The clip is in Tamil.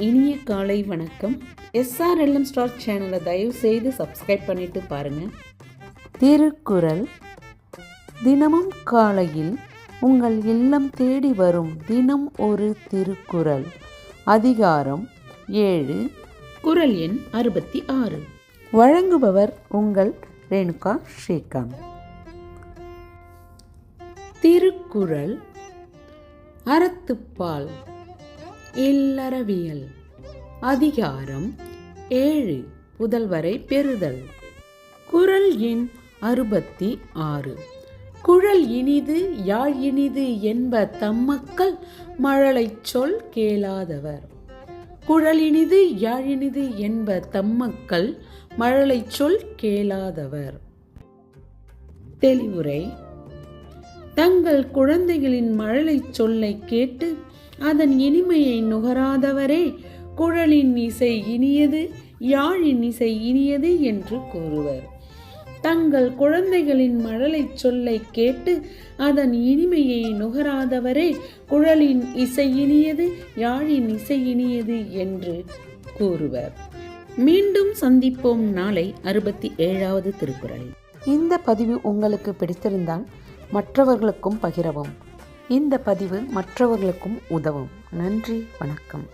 இனிய காலை வணக்கம். எஸ்ஆர்எல்எம் ஸ்டார் சேனலை தயவு செய்து சப்ஸ்கிரைப் பண்ணிட்டு பாருங்க. திருக்குறள். தினமும் காலையில் உங்கள் இல்லம் தேடி வரும் தினம் ஒரு திருக்குறள். அதிகாரம் ஏழு. குரல் எண் அறுபத்தி ஆறு. வழங்குபவர் உங்கள் ரேணுகா ஸ்ரீகாந்த். திருக்குறள். அறத்துப்பால். இல்லறவியல். அதிகாரம் ஏழு புதல்வரை பெறுதல். குரல் எண் அறுபத்தி ஆறு. குழல் இனிது யாழ் இனிது என்ப தம்மக்கள் மழலைச் சொல் கேளாதவர். குழல் இனிது யாழ் இனிது என்ப தம்மக்கள் மழலைச் சொல் கேளாதவர். தெளிவுரை. தங்கள் குழந்தைகளின் மழலைச் சொல்லை கேட்டு அதன் இனிமையை நுகராதவரே குழலின் இசை இனியது யாழின் இசை இனியது என்று கூறுவர். தங்கள் குழந்தைகளின் மழலைச் சொல்லை கேட்டு அதன் இனிமையை நுகராதவரே குழலின் இசை இனியது யாழின் இசை இனியது என்று கூறுவர். மீண்டும் சந்திப்போம் நாளை அறுபத்தி ஏழாவது திருக்குறள். இந்த பதிவு உங்களுக்கு பிடித்திருந்தால் மற்றவர்களுக்கும் பகிரவும். இந்த பதிவு மற்றவர்களுக்கும் உதவும். நன்றி வணக்கம்.